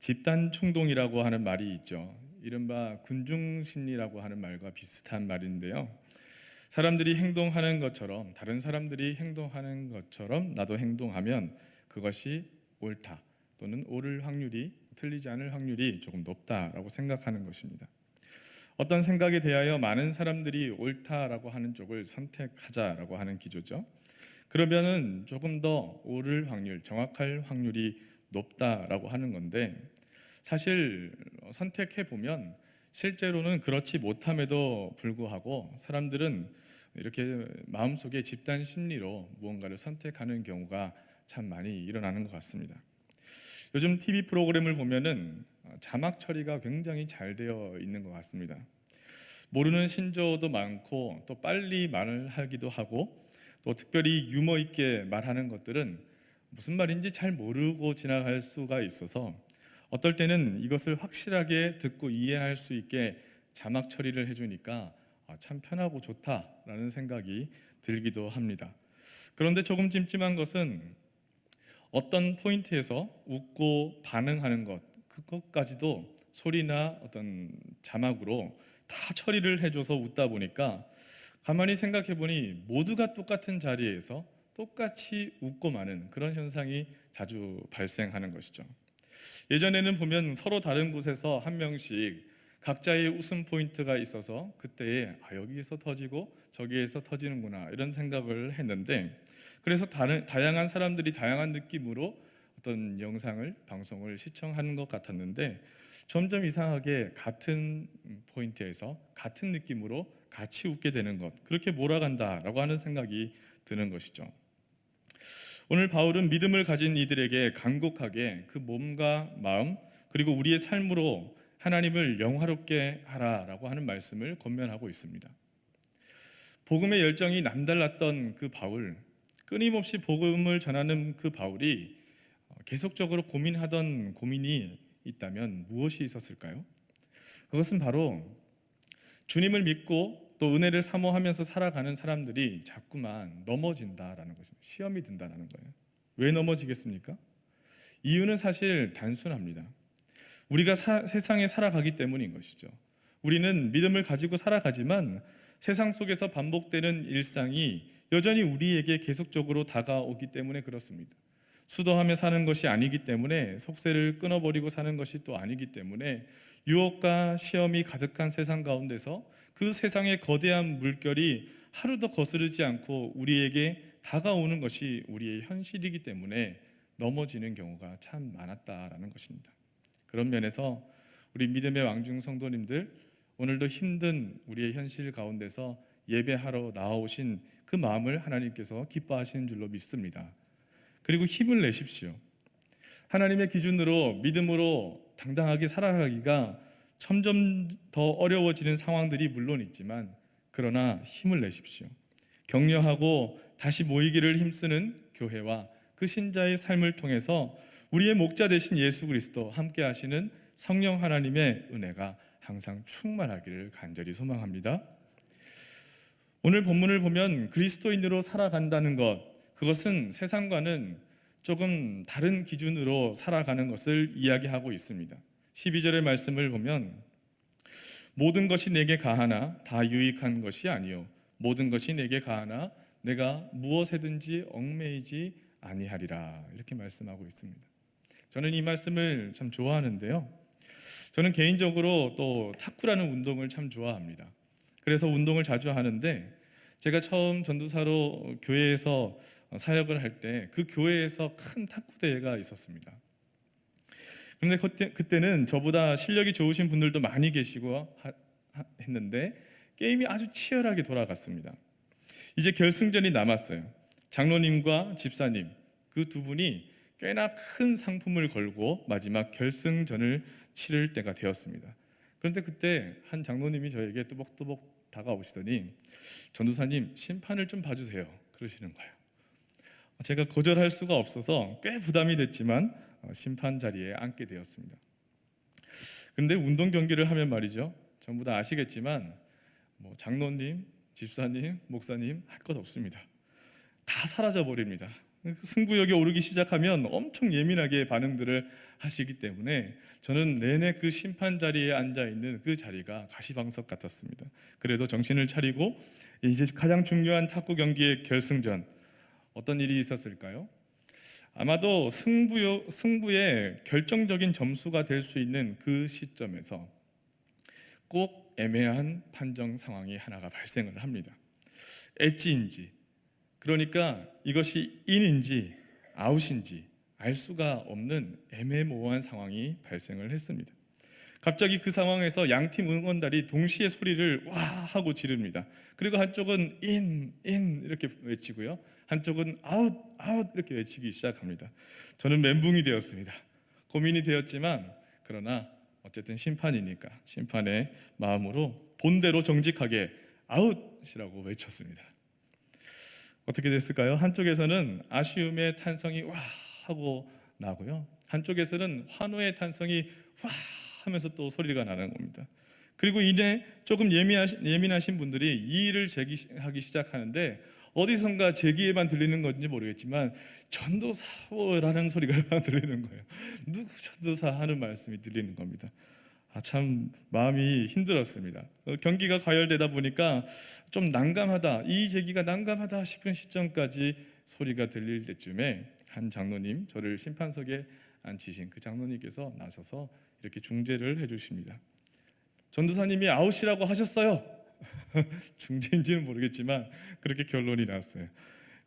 집단 충동이라고 하는 말이 있죠. 이른바 군중 심리라고 하는 말과 비슷한 말인데요. 사람들이 행동하는 것처럼 다른 사람들이 행동하는 것처럼 나도 행동하면 그것이 옳다 또는 옳을 확률이 틀리지 않을 확률이 조금 높다라고 생각하는 것입니다. 어떤 생각에 대하여 많은 사람들이 옳다라고 하는 쪽을 선택하자라고 하는 기조죠. 그러면은 조금 더 옳을 확률, 정확할 확률이 높다라고 하는 건데 사실 선택해 보면 실제로는 그렇지 못함에도 불구하고 사람들은 이렇게 마음속에 집단 심리로 무언가를 선택하는 경우가 참 많이 일어나는 것 같습니다. 요즘 TV 프로그램을 보면은 자막 처리가 굉장히 잘 되어 있는 것 같습니다. 모르는 신조어도 많고 또 빨리 말을 하기도 하고 또 특별히 유머 있게 말하는 것들은 무슨 말인지 잘 모르고 지나갈 수가 있어서 어떨 때는 이것을 확실하게 듣고 이해할 수 있게 자막 처리를 해주니까 아, 참 편하고 좋다라는 생각이 들기도 합니다. 그런데 조금 찜찜한 것은 어떤 포인트에서 웃고 반응하는 것 그것까지도 소리나 어떤 자막으로 다 처리를 해줘서 웃다 보니까 가만히 생각해 보니 모두가 똑같은 자리에서 똑같이 웃고 마는 그런 현상이 자주 발생하는 것이죠. 예전에는 보면 서로 다른 곳에서 한 명씩 각자의 웃음 포인트가 있어서 그때에 아, 여기에서 터지고 저기에서 터지는구나 이런 생각을 했는데 그래서 다른, 다양한 사람들이 다양한 느낌으로 어떤 영상을 방송을 시청하는 것 같았는데 점점 이상하게 같은 포인트에서 같은 느낌으로 같이 웃게 되는 것 그렇게 몰아간다라고 하는 생각이 드는 것이죠. 오늘 바울은 믿음을 가진 이들에게 간곡하게 그 몸과 마음 그리고 우리의 삶으로 하나님을 영화롭게 하라라고 하는 말씀을 권면하고 있습니다. 복음의 열정이 남달랐던 그 바울, 끊임없이 복음을 전하는 그 바울이 계속적으로 고민하던 고민이 있다면 무엇이 있었을까요? 그것은 바로 주님을 믿고 또 은혜를 사모하면서 살아가는 사람들이 자꾸만 넘어진다라는 것입니다. 시험이 든다라는 거예요. 왜 넘어지겠습니까? 이유는 사실 단순합니다. 우리가 사, 세상에 살아가기 때문인 것이죠. 우리는 믿음을 가지고 살아가지만 세상 속에서 반복되는 일상이 여전히 우리에게 계속적으로 다가오기 때문에 그렇습니다. 수도하며 사는 것이 아니기 때문에 속세를 끊어버리고 사는 것이 또 아니기 때문에 유혹과 시험이 가득한 세상 가운데서 그 세상의 거대한 물결이 하루도 거스르지 않고 우리에게 다가오는 것이 우리의 현실이기 때문에 넘어지는 경우가 참 많았다라는 것입니다. 그런 면에서 우리 믿음의 왕중 성도님들 오늘도 힘든 우리의 현실 가운데서 예배하러 나오신 그 마음을 하나님께서 기뻐하시는 줄로 믿습니다. 그리고 힘을 내십시오. 하나님의 기준으로 믿음으로 당당하게 살아가기가 점점 더 어려워지는 상황들이 물론 있지만 그러나 힘을 내십시오. 격려하고 다시 모이기를 힘쓰는 교회와 그 신자의 삶을 통해서 우리의 목자 되신 예수 그리스도 함께 하시는 성령 하나님의 은혜가 항상 충만하기를 간절히 소망합니다. 오늘 본문을 보면 그리스도인으로 살아간다는 것 그것은 세상과는 조금 다른 기준으로 살아가는 것을 이야기하고 있습니다. 12절의 말씀을 보면 모든 것이 내게 가하나 다 유익한 것이 아니요 모든 것이 내게 가하나 내가 무엇에든지 얽매이지 아니하리라 이렇게 말씀하고 있습니다. 저는 이 말씀을 참 좋아하는데요. 저는 개인적으로 또 탁구라는 운동을 참 좋아합니다. 그래서 운동을 자주 하는데 제가 처음 전도사로 교회에서 사역을 할 때 그 교회에서 큰 탁구 대회가 있었습니다. 그런데 그때, 그때는 저보다 실력이 좋으신 분들도 많이 계시고 하, 하, 했는데 게임이 아주 치열하게 돌아갔습니다. 이제 결승전이 남았어요. 장로님과 집사님 그 두 분이 꽤나 큰 상품을 걸고 마지막 결승전을 치를 때가 되었습니다. 그런데 그때 한 장로님이 저에게 뚜벅뚜벅 다가오시더니 전도사님 심판을 좀 봐주세요 그러시는 거예요. 제가 거절할 수가 없어서 꽤 부담이 됐지만 어, 심판 자리에 앉게 되었습니다. 그런데 운동 경기를 하면 말이죠. 전부 다 아시겠지만 뭐 장로님, 집사님, 목사님 할 것 없습니다. 다 사라져 버립니다. 승부욕에 오르기 시작하면 엄청 예민하게 반응들을 하시기 때문에 저는 내내 그 심판 자리에 앉아 있는 그 자리가 가시방석 같았습니다. 그래도 정신을 차리고 이제 가장 중요한 탁구 경기의 결승전 어떤 일이 있었을까요? 아마도 승부요, 승부의 결정적인 점수가 될 수 있는 그 시점에서 꼭 애매한 판정 상황이 하나가 발생을 합니다. 엣지인지 그러니까 이것이 인인지 아웃인지 알 수가 없는 애매모호한 상황이 발생을 했습니다. 갑자기 그 상황에서 양팀 응원단이 동시에 소리를 와 하고 지릅니다. 그리고 한쪽은 인, 인 이렇게 외치고요. 한쪽은 아웃, 아웃 이렇게 외치기 시작합니다. 저는 멘붕이 되었습니다. 고민이 되었지만 그러나 어쨌든 심판이니까 심판의 마음으로 본대로 정직하게 아웃이라고 외쳤습니다. 어떻게 됐을까요? 한쪽에서는 아쉬움의 탄성이 와 하고 나고요. 한쪽에서는 환호의 탄성이 와 하면서 또 소리가 나는 겁니다. 그리고 이제 조금 예민하신, 예민하신 분들이 이 일을 제기하기 시작하는데 어디선가 제 귀에만 들리는 건지 모르겠지만 전도사라는 소리가 들리는 거예요. 누구 전도사 하는 말씀이 들리는 겁니다. 아, 참 마음이 힘들었습니다. 어, 경기가 가열되다 보니까 좀 난감하다, 이 제기가 난감하다 싶은 시점까지 소리가 들릴 때쯤에 한 장로님, 저를 심판석에 앉히신 그 장로님께서 나서서 이렇게 중재를 해주십니다. 전도사님이 아웃이라고 하셨어요. 중재인지는 모르겠지만 그렇게 결론이 났어요.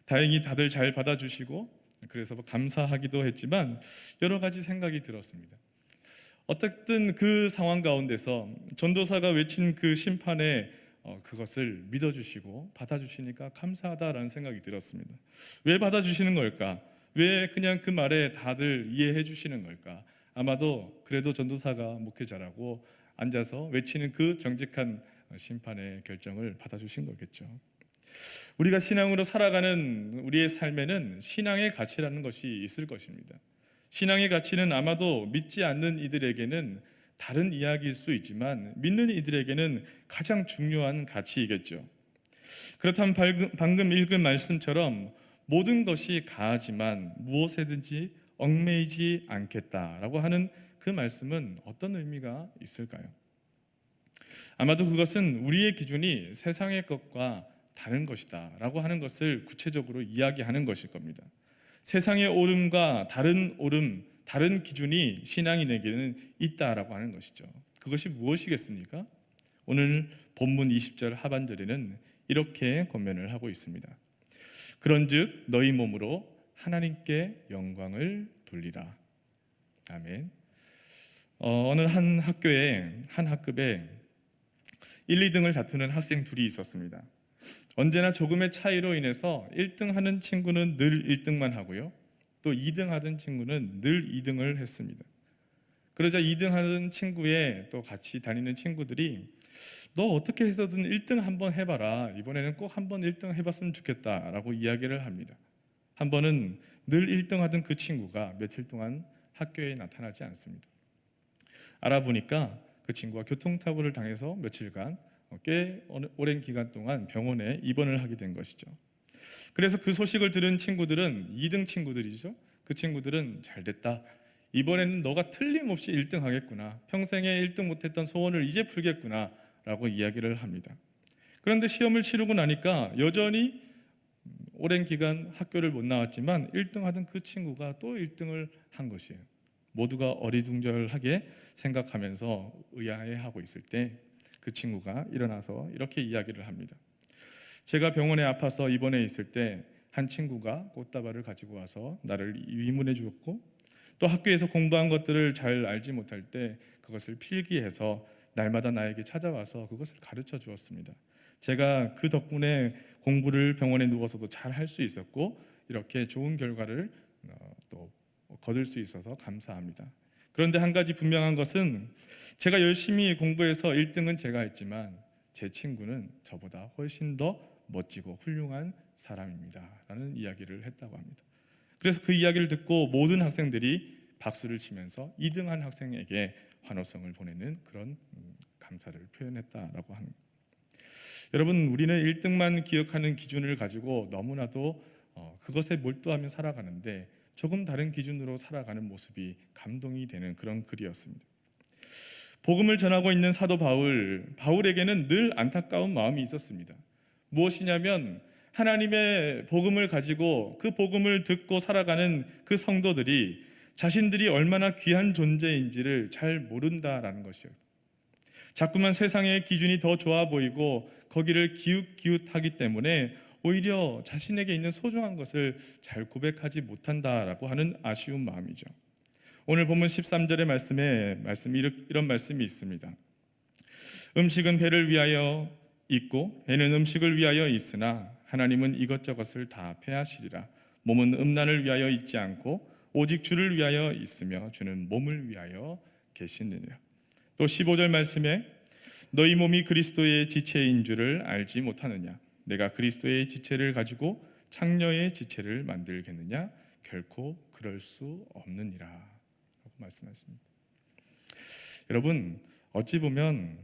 다행히 다들 잘 받아주시고 그래서 감사하기도 했지만 여러 가지 생각이 들었습니다. 어쨌든 그 상황 가운데서 전도사가 외친 그 심판에 어, 그것을 믿어주시고 받아주시니까 감사하다라는 생각이 들었습니다. 왜 받아주시는 걸까? 왜 그냥 그 말에 다들 이해해 주시는 걸까? 아마도 그래도 전도사가 목회자라고 앉아서 외치는 그 정직한 심판의 결정을 받아주신 거겠죠. 우리가 신앙으로 살아가는 우리의 삶에는 신앙의 가치라는 것이 있을 것입니다. 신앙의 가치는 아마도 믿지 않는 이들에게는 다른 이야기일 수 있지만 믿는 이들에게는 가장 중요한 가치이겠죠. 그렇다면 방금 읽은 말씀처럼 모든 것이 가하지만 무엇에든지 얽매이지 않겠다라고 하는 그 말씀은 어떤 의미가 있을까요? 아마도 그것은 우리의 기준이 세상의 것과 다른 것이다라고 하는 것을 구체적으로 이야기하는 것일 겁니다. 세상의 오름과 다른 오름, 다른 기준이 신앙인에게는 있다라고 하는 것이죠. 그것이 무엇이겠습니까? 오늘 본문 20절 하반절에는 이렇게 권면을 하고 있습니다. 그런즉 너희 몸으로 하나님께 영광을 돌리라. 아멘. 어, 어느 한 학교에 한 학급에 1, 2등을 다투는 학생 둘이 있었습니다. 언제나 조금의 차이로 인해서 1등 하는 친구는 늘 1등만 하고요. 또 2등 하던 친구는 늘 2등을 했습니다. 그러자 2등 하는 친구의 또 같이 다니는 친구들이 너 어떻게 해서든 1등 한번 해봐라. 이번에는 꼭 한번 1등 해봤으면 좋겠다 라고 이야기를 합니다. 한 번은 늘 1등 하던 그 친구가 며칠 동안 학교에 나타나지 않습니다. 알아보니까 그 친구가 교통사고를 당해서 며칠간 꽤 오랜 기간 동안 병원에 입원을 하게 된 것이죠. 그래서 그 소식을 들은 친구들은 2등 친구들이죠. 그 친구들은 잘 됐다. 이번에는 너가 틀림없이 1등 하겠구나. 평생에 1등 못했던 소원을 이제 풀겠구나. 라고 이야기를 합니다. 그런데 시험을 치르고 나니까 여전히 오랜 기간 학교를 못 나왔지만 1등 하던 그 친구가 또 1등을 한 것이에요. 모두가 어리둥절하게 생각하면서 의아해하고 있을 때 그 친구가 일어나서 이렇게 이야기를 합니다. 제가 병원에 아파서 입원해 있을 때 한 친구가 꽃다발을 가지고 와서 나를 위문해 주었고 또 학교에서 공부한 것들을 잘 알지 못할 때 그것을 필기해서 날마다 나에게 찾아와서 그것을 가르쳐 주었습니다. 제가 그 덕분에 공부를 병원에 누워서도 잘 할 수 있었고 이렇게 좋은 결과를 어, 또 거둘 수 있어서 감사합니다. 그런데 한 가지 분명한 것은 제가 열심히 공부해서 1등은 제가 했지만 제 친구는 저보다 훨씬 더 멋지고 훌륭한 사람입니다. 라는 이야기를 했다고 합니다. 그래서 그 이야기를 듣고 모든 학생들이 박수를 치면서 2등한 학생에게 환호성을 보내는 그런 음, 감사를 표현했다라고 합니다. 여러분 우리는 1등만 기억하는 기준을 가지고 너무나도 어, 그것에 몰두하며 살아가는데 조금 다른 기준으로 살아가는 모습이 감동이 되는 그런 글이었습니다. 복음을 전하고 있는 사도 바울, 바울에게는 늘 안타까운 마음이 있었습니다. 무엇이냐면 하나님의 복음을 가지고 그 복음을 듣고 살아가는 그 성도들이 자신들이 얼마나 귀한 존재인지를 잘 모른다라는 것이요. 자꾸만 세상의 기준이 더 좋아 보이고 거기를 기웃기웃하기 때문에 오히려 자신에게 있는 소중한 것을 잘 고백하지 못한다라고 하는 아쉬운 마음이죠. 오늘 본문 13절의 말씀에 말씀 이런 말씀이 있습니다. 음식은 배를 위하여 있고 배는 음식을 위하여 있으나 하나님은 이것저것을 다 패하시리라. 몸은 음란을 위하여 있지 않고 오직 주를 위하여 있으며 주는 몸을 위하여 계시느니라. 또 15절 말씀에 너희 몸이 그리스도의 지체인 줄을 알지 못하느냐 내가 그리스도의 지체를 가지고 창녀의 지체를 만들겠느냐 결코 그럴 수 없느니라 라고 말씀하십니다. 여러분 어찌 보면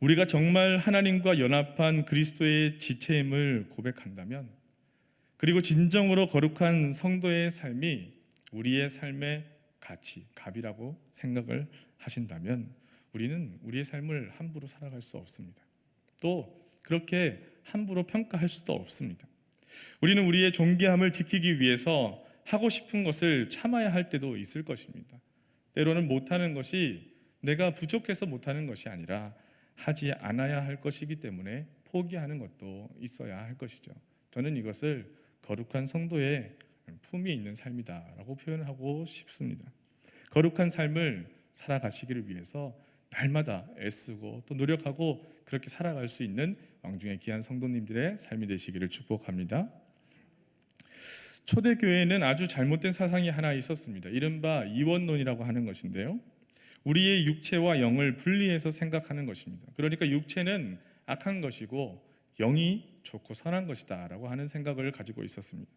우리가 정말 하나님과 연합한 그리스도의 지체임을 고백한다면 그리고 진정으로 거룩한 성도의 삶이 우리의 삶의 가치, 값이라고 생각을 하신다면 우리는 우리의 삶을 함부로 살아갈 수 없습니다. 또 그렇게 함부로 평가할 수도 없습니다. 우리는 우리의 존귀함을 지키기 위해서 하고 싶은 것을 참아야 할 때도 있을 것입니다. 때로는 못하는 것이 내가 부족해서 못하는 것이 아니라 하지 않아야 할 것이기 때문에 포기하는 것도 있어야 할 것이죠. 저는 이것을 거룩한 성도의 품이 있는 삶이다라고 표현하고 싶습니다. 거룩한 삶을 살아가시기를 위해서 날마다 애쓰고 또 노력하고 그렇게 살아갈 수 있는 왕중의 귀한 성도님들의 삶이 되시기를 축복합니다. 초대교회에는 아주 잘못된 사상이 하나 있었습니다. 이른바 이원론이라고 하는 것인데요. 우리의 육체와 영을 분리해서 생각하는 것입니다. 그러니까 육체는 악한 것이고 영이 좋고 선한 것이다라고 하는 생각을 가지고 있었습니다.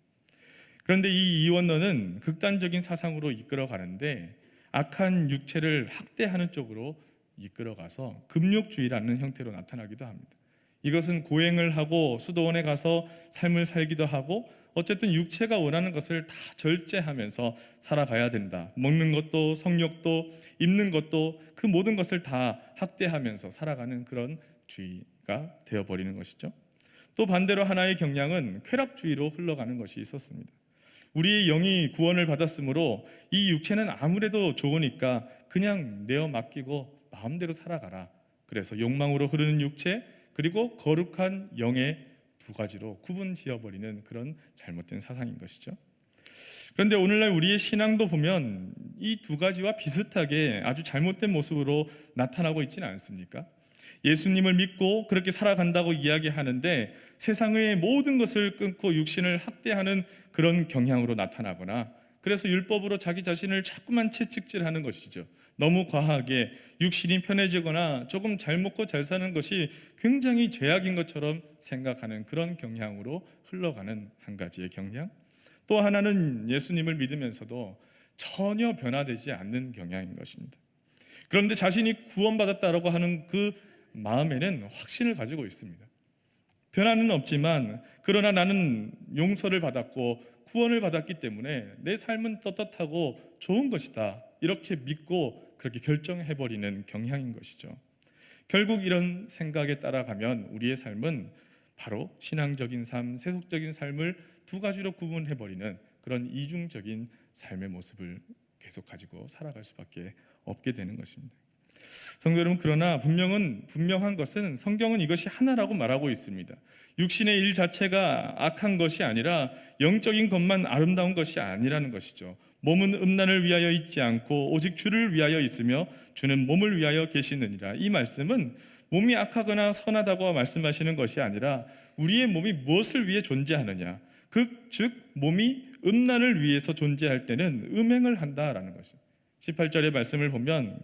그런데 이 이원론은 극단적인 사상으로 이끌어 가는데 악한 육체를 학대하는 쪽으로 이끌어 가서 금욕주의라는 형태로 나타나기도 합니다. 이것은 고행을 하고 수도원에 가서 삶을 살기도 하고 어쨌든 육체가 원하는 것을 다 절제하면서 살아가야 된다. 먹는 것도 성욕도 입는 것도 그 모든 것을 다 학대하면서 살아가는 그런 주의가 되어버리는 것이죠. 또 반대로 하나의 경향은 쾌락주의로 흘러가는 것이 있었습니다. 우리의 영이 구원을 받았으므로 이 육체는 아무래도 좋으니까 그냥 내어 맡기고 마음대로 살아가라. 그래서 욕망으로 흐르는 육체 그리고 거룩한 영의 두 가지로 구분 지어 버리는 그런 잘못된 사상인 것이죠. 그런데 오늘날 우리의 신앙도 보면 이 두 가지와 비슷하게 아주 잘못된 모습으로 나타나고 있지는 않습니까? 예수님을 믿고 그렇게 살아간다고 이야기하는데 세상의 모든 것을 끊고 육신을 학대하는 그런 경향으로 나타나거나 그래서 율법으로 자기 자신을 자꾸만 채찍질하는 것이죠. 너무 과하게 육신이 편해지거나 조금 잘 먹고 잘 사는 것이 굉장히 죄악인 것처럼 생각하는 그런 경향으로 흘러가는 한 가지의 경향. 또 하나는 예수님을 믿으면서도 전혀 변화되지 않는 경향인 것입니다. 그런데 자신이 구원받았다라고 하는 그 마음에는 확신을 가지고 있습니다. 변화는 없지만 그러나 나는 용서를 받았고 구원을 받았기 때문에 내 삶은 떳떳하고 좋은 것이다. 이렇게 믿고 그렇게 결정해 버리는 경향인 것이죠. 결국 이런 생각에 따라가면 우리의 삶은 바로 신앙적인 삶, 세속적인 삶을 두 가지로 구분해 버리는 그런 이중적인 삶의 모습을 계속 가지고 살아갈 수밖에 없게 되는 것입니다. 성도 여러분 그러나 분명은 분명한 것은 성경은 이것이 하나라고 말하고 있습니다. 육신의 일 자체가 악한 것이 아니라 영적인 것만 아름다운 것이 아니라는 것이죠. 몸은 음란을 위하여 있지 않고 오직 주를 위하여 있으며 주는 몸을 위하여 계시느니라. 이 말씀은 몸이 악하거나 선하다고 말씀하시는 것이 아니라 우리의 몸이 무엇을 위해 존재하느냐. 그 즉 몸이 음란을 위해서 존재할 때는 음행을 한다라는 것이죠. 18절의 말씀을 보면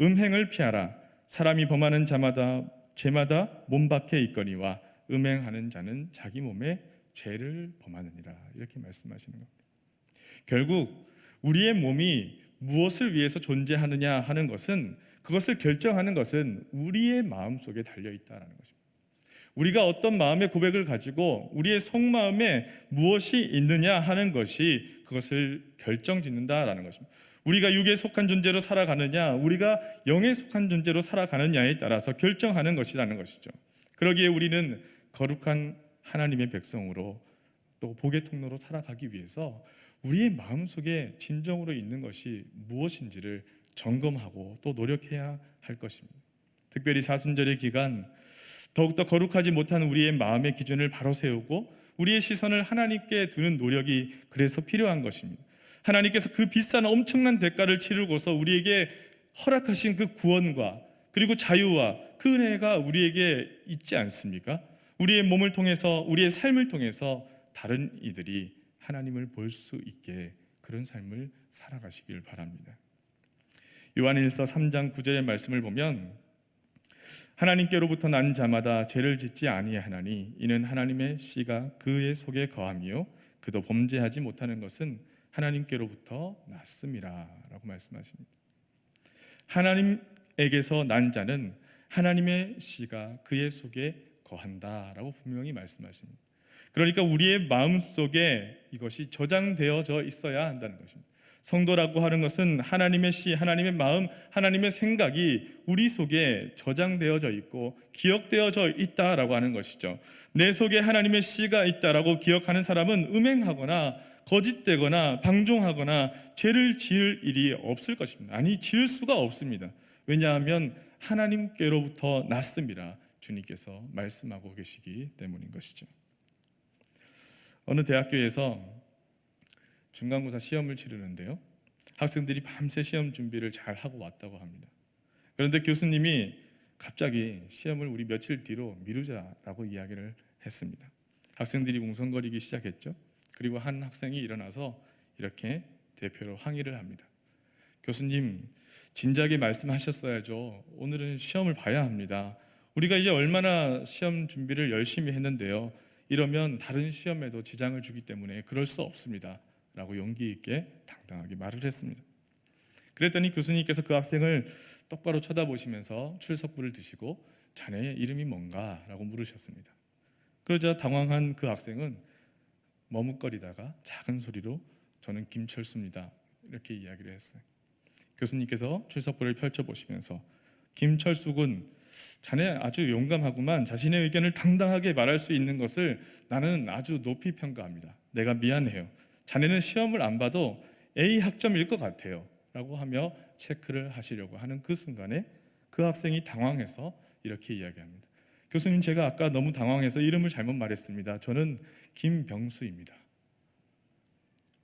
음행을 피하라. 사람이 범하는 자마다 죄마다 몸 밖에 있거니와 음행하는 자는 자기 몸에 죄를 범하느니라. 이렇게 말씀하시는 겁니다. 결국 우리의 몸이 무엇을 위해서 존재하느냐 하는 것은 그것을 결정하는 것은 우리의 마음 속에 달려 있다라는 것입니다. 우리가 어떤 마음의 고백을 가지고 우리의 속마음에 무엇이 있느냐 하는 것이 그것을 결정 짓는다라는 것입니다. 우리가 육에 속한 존재로 살아가느냐, 우리가 영에 속한 존재로 살아가느냐에 따라서 결정하는 것이라는 것이죠. 그러기에 우리는 거룩한 하나님의 백성으로 또 복의 통로로 살아가기 위해서 우리의 마음 속에 진정으로 있는 것이 무엇인지를 점검하고 또 노력해야 할 것입니다. 특별히 사순절의 기간 더욱더 거룩하지 못한 우리의 마음의 기준을 바로 세우고 우리의 시선을 하나님께 두는 노력이 그래서 필요한 것입니다. 하나님께서 그 비싼 엄청난 대가를 치르고서 우리에게 허락하신 그 구원과 그리고 자유와 그 은혜가 우리에게 있지 않습니까? 우리의 몸을 통해서 우리의 삶을 통해서 다른 이들이 하나님을 볼 수 있게 그런 삶을 살아가시길 바랍니다. 요한일서 3장 9절의 말씀을 보면 하나님께로부터 난 자마다 죄를 짓지 아니하나니 이는 하나님의 씨가 그의 속에 거함이요 그도 범죄하지 못하는 것은 하나님께로부터 났음이라라고 말씀하십니다. 하나님에게서 난 자는 하나님의 씨가 그의 속에 거한다라고 분명히 말씀하십니다. 그러니까 우리의 마음 속에 이것이 저장되어져 있어야 한다는 것입니다. 성도라고 하는 것은 하나님의 씨, 하나님의 마음, 하나님의 생각이 우리 속에 저장되어져 있고 기억되어져 있다라고 하는 것이죠. 내 속에 하나님의 씨가 있다라고 기억하는 사람은 음행하거나 거짓되거나 방종하거나 죄를 지을 일이 없을 것입니다. 아니 지을 수가 없습니다. 왜냐하면 하나님께로부터 났습니다. 주님께서 말씀하고 계시기 때문인 것이죠. 어느 대학교에서 중간고사 시험을 치르는데요. 학생들이 밤새 시험 준비를 잘 하고 왔다고 합니다. 그런데 교수님이 갑자기 시험을 우리 며칠 뒤로 미루자라고 이야기를 했습니다. 학생들이 웅성거리기 시작했죠. 그리고 한 학생이 일어나서 이렇게 대표로 항의를 합니다. 교수님, 진작에 말씀하셨어야죠. 오늘은 시험을 봐야 합니다. 우리가 이제 얼마나 시험 준비를 열심히 했는데요. 이러면 다른 시험에도 지장을 주기 때문에 그럴 수 없습니다. 라고 용기 있게 당당하게 말을 했습니다. 그랬더니 교수님께서 그 학생을 똑바로 쳐다보시면서 출석부를 드시고 자네의 이름이 뭔가? 라고 물으셨습니다. 그러자 당황한 그 학생은 머뭇거리다가 작은 소리로 저는 김철수입니다. 이렇게 이야기를 했어요. 교수님께서 출석부를 펼쳐보시면서 김철수 군 자네 아주 용감하구만 자신의 의견을 당당하게 말할 수 있는 것을 나는 아주 높이 평가합니다. 내가 미안해요. 자네는 시험을 안 봐도 A 학점일 것 같아요. 라고 하며 체크를 하시려고 하는 그 순간에 그 학생이 당황해서 이렇게 이야기합니다. 교수님 제가 아까 너무 당황해서 이름을 잘못 말했습니다. 저는 김병수입니다.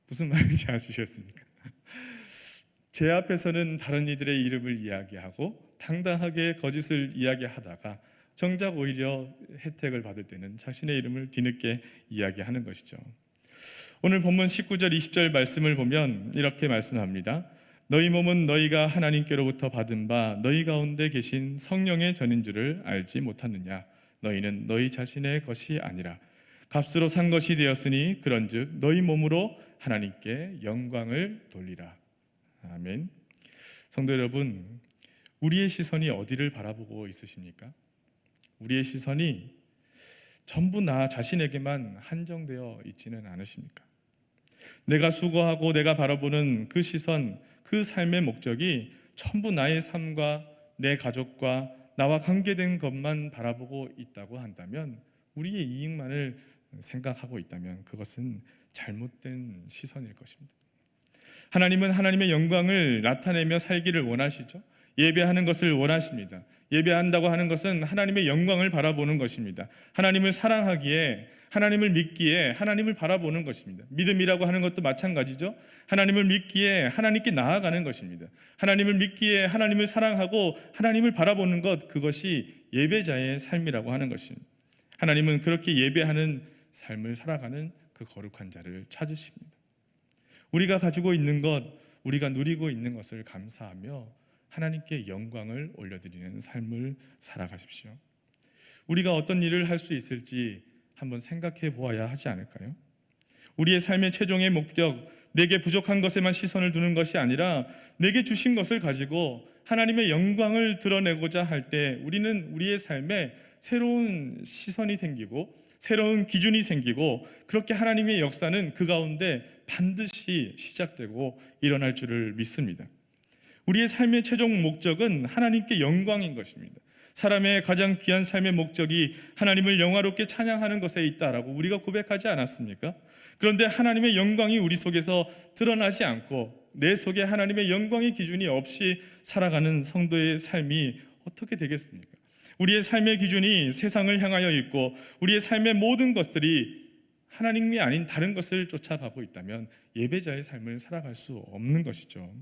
무슨 말인지 아시겠습니까? 제 앞에서는 다른 이들의 이름을 이야기하고 당당하게 거짓을 이야기하다가 정작 오히려 혜택을 받을 때는 자신의 이름을 뒤늦게 이야기하는 것이죠. 오늘 본문 19절 20절 말씀을 보면 이렇게 말씀합니다. 너희 몸은 너희가 하나님께로부터 받은 바 너희 가운데 계신 성령의 전인 줄을 알지 못하느냐 너희는 너희 자신의 것이 아니라 값으로 산 것이 되었으니 그런즉 너희 몸으로 하나님께 영광을 돌리라. 아멘. 성도 여러분, 우리의 시선이 어디를 바라보고 있으십니까? 우리의 시선이 전부 나 자신에게만 한정되어 있지는 않으십니까? 내가 수고하고 내가 바라보는 그 시선, 그 삶의 목적이 전부 나의 삶과 내 가족과 나와 관계된 것만 바라보고 있다고 한다면 우리의 이익만을 생각하고 있다면 그것은 잘못된 시선일 것입니다. 하나님은 하나님의 영광을 나타내며 살기를 원하시죠. 예배하는 것을 원하십니다. 예배한다고 하는 것은 하나님의 영광을 바라보는 것입니다. 하나님을 사랑하기에 하나님을 믿기에 하나님을 바라보는 것입니다. 믿음이라고 하는 것도 마찬가지죠. 하나님을 믿기에 하나님께 나아가는 것입니다. 하나님을 믿기에 하나님을 사랑하고 하나님을 바라보는 것 그것이 예배자의 삶이라고 하는 것입니다. 하나님은 그렇게 예배하는 삶을 살아가는 그 거룩한 자를 찾으십니다. 우리가 가지고 있는 것, 우리가 누리고 있는 것을 감사하며 하나님께 영광을 올려드리는 삶을 살아가십시오. 우리가 어떤 일을 할 수 있을지 한번 생각해 보아야 하지 않을까요? 우리의 삶의 최종의 목적, 내게 부족한 것에만 시선을 두는 것이 아니라 내게 주신 것을 가지고 하나님의 영광을 드러내고자 할 때 우리는 우리의 삶에 새로운 시선이 생기고 새로운 기준이 생기고 그렇게 하나님의 역사는 그 가운데 반드시 시작되고 일어날 줄을 믿습니다. 우리의 삶의 최종 목적은 하나님께 영광인 것입니다. 사람의 가장 귀한 삶의 목적이 하나님을 영화롭게 찬양하는 것에 있다라고 우리가 고백하지 않았습니까? 그런데 하나님의 영광이 우리 속에서 드러나지 않고 내 속에 하나님의 영광의 기준이 없이 살아가는 성도의 삶이 어떻게 되겠습니까? 우리의 삶의 기준이 세상을 향하여 있고 우리의 삶의 모든 것들이 하나님이 아닌 다른 것을 쫓아가고 있다면 예배자의 삶을 살아갈 수 없는 것이죠.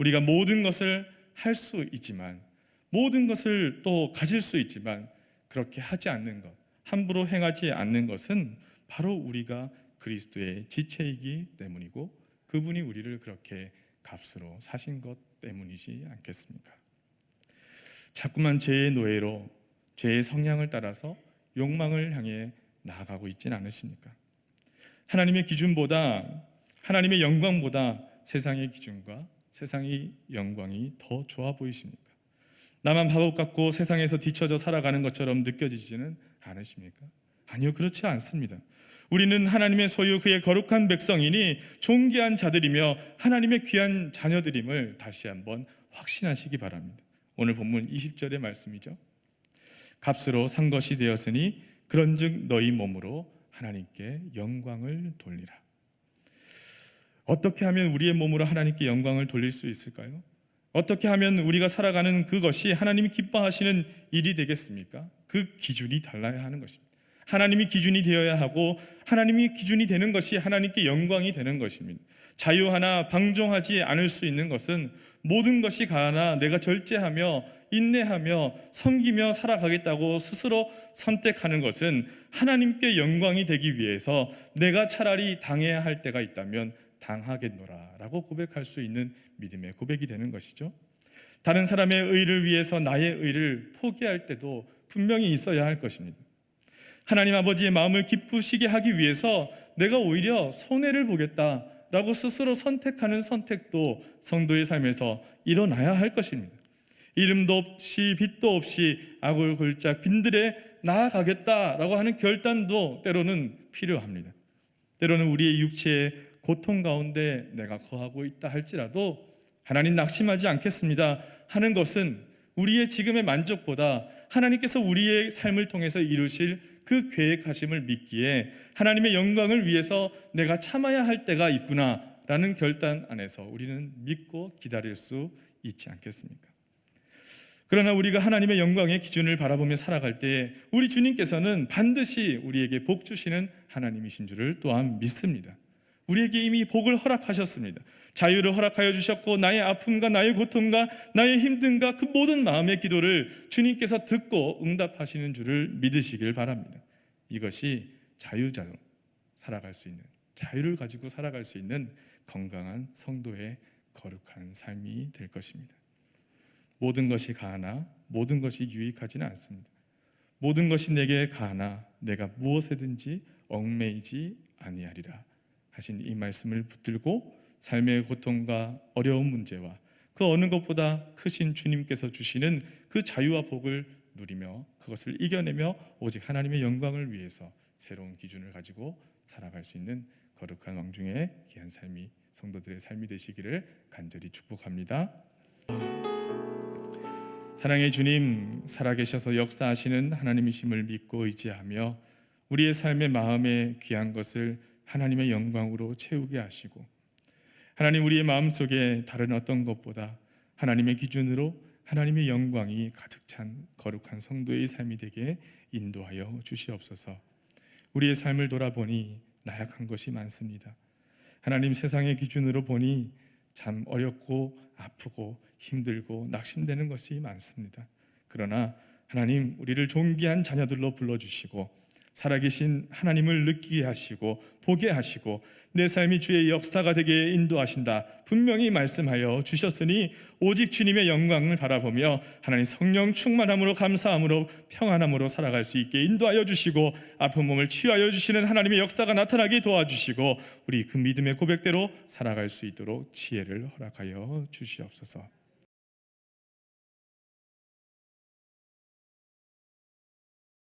우리가 모든 것을 할 수 있지만 모든 것을 또 가질 수 있지만 그렇게 하지 않는 것, 함부로 행하지 않는 것은 바로 우리가 그리스도의 지체이기 때문이고 그분이 우리를 그렇게 값으로 사신 것 때문이지 않겠습니까? 자꾸만 죄의 노예로 죄의 성향을 따라서 욕망을 향해 나아가고 있진 않으십니까? 하나님의 기준보다 하나님의 영광보다 세상의 기준과 세상의 영광이 더 좋아 보이십니까? 나만 바보 같고 세상에서 뒤처져 살아가는 것처럼 느껴지지는 않으십니까? 아니요, 그렇지 않습니다. 우리는 하나님의 소유 그의 거룩한 백성이니 존귀한 자들이며 하나님의 귀한 자녀들임을 다시 한번 확신하시기 바랍니다. 오늘 본문 20절의 말씀이죠. 값으로 산 것이 되었으니 그런즉 너희 몸으로 하나님께 영광을 돌리라. 어떻게 하면 우리의 몸으로 하나님께 영광을 돌릴 수 있을까요? 어떻게 하면 우리가 살아가는 그것이 하나님이 기뻐하시는 일이 되겠습니까? 그 기준이 달라야 하는 것입니다. 하나님이 기준이 되어야 하고 하나님이 기준이 되는 것이 하나님께 영광이 되는 것입니다. 자유 하나 방종하지 않을 수 있는 것은 모든 것이 가나 내가 절제하며 인내하며 섬기며 살아가겠다고 스스로 선택하는 것은 하나님께 영광이 되기 위해서 내가 차라리 당해야 할 때가 있다면 당하겠노라 라고 고백할 수 있는 믿음의 고백이 되는 것이죠. 다른 사람의 의를 위해서 나의 의를 포기할 때도 분명히 있어야 할 것입니다. 하나님 아버지의 마음을 기쁘시게 하기 위해서 내가 오히려 손해를 보겠다 라고 스스로 선택하는 선택도 성도의 삶에서 일어나야 할 것입니다. 이름도 없이 빛도 없이 악을 골짝 빈들에 나아가겠다라고 하는 결단도 때로는 필요합니다. 때로는 우리의 육체의 고통 가운데 내가 거하고 있다 할지라도 하나님 낙심하지 않겠습니다 하는 것은 우리의 지금의 만족보다 하나님께서 우리의 삶을 통해서 이루실 그 계획하심을 믿기에 하나님의 영광을 위해서 내가 참아야 할 때가 있구나 라는 결단 안에서 우리는 믿고 기다릴 수 있지 않겠습니까? 그러나 우리가 하나님의 영광의 기준을 바라보며 살아갈 때 우리 주님께서는 반드시 우리에게 복 주시는 하나님이신 줄을 또한 믿습니다. 우리에게 이미 복을 허락하셨습니다. 자유를 허락하여 주셨고 나의 아픔과 나의 고통과 나의 힘든가 그 모든 마음의 기도를 주님께서 듣고 응답하시는 줄을 믿으시길 바랍니다. 이것이 자유자로 살아갈 수 있는 자유를 가지고 살아갈 수 있는 건강한 성도의 거룩한 삶이 될 것입니다. 모든 것이 가하나 모든 것이 유익하지는 않습니다. 모든 것이 내게 가하나 내가 무엇에든지 얽매이지 아니하리라 하신 이 말씀을 붙들고 삶의 고통과 어려운 문제와 그 어느 것보다 크신 주님께서 주시는 그 자유와 복을 누리며 그것을 이겨내며 오직 하나님의 영광을 위해서 새로운 기준을 가지고 살아갈 수 있는 거룩한 왕중의 귀한 삶이 성도들의 삶이 되시기를 간절히 축복합니다. 사랑의 주님, 살아계셔서 역사하시는 하나님이심을 믿고 의지하며 우리의 삶의 마음에 귀한 것을 하나님의 영광으로 채우게 하시고 하나님 우리의 마음 속에 다른 어떤 것보다 하나님의 기준으로 하나님의 영광이 가득 찬 거룩한 성도의 삶이 되게 인도하여 주시옵소서. 우리의 삶을 돌아보니 나약한 것이 많습니다. 하나님 세상의 기준으로 보니 참 어렵고 아프고 힘들고 낙심되는 것이 많습니다. 그러나 하나님 우리를 존귀한 자녀들로 불러 주시고 살아계신 하나님을 느끼게 하시고 보게 하시고 내 삶이 주의 역사가 되게 인도하신다. 분명히 말씀하여 주셨으니 오직 주님의 영광을 바라보며 하나님 성령 충만함으로 감사함으로 평안함으로 살아갈 수 있게 인도하여 주시고 아픈 몸을 치유하여 주시는 하나님의 역사가 나타나게 도와주시고 우리 그 믿음의 고백대로 살아갈 수 있도록 지혜를 허락하여 주시옵소서.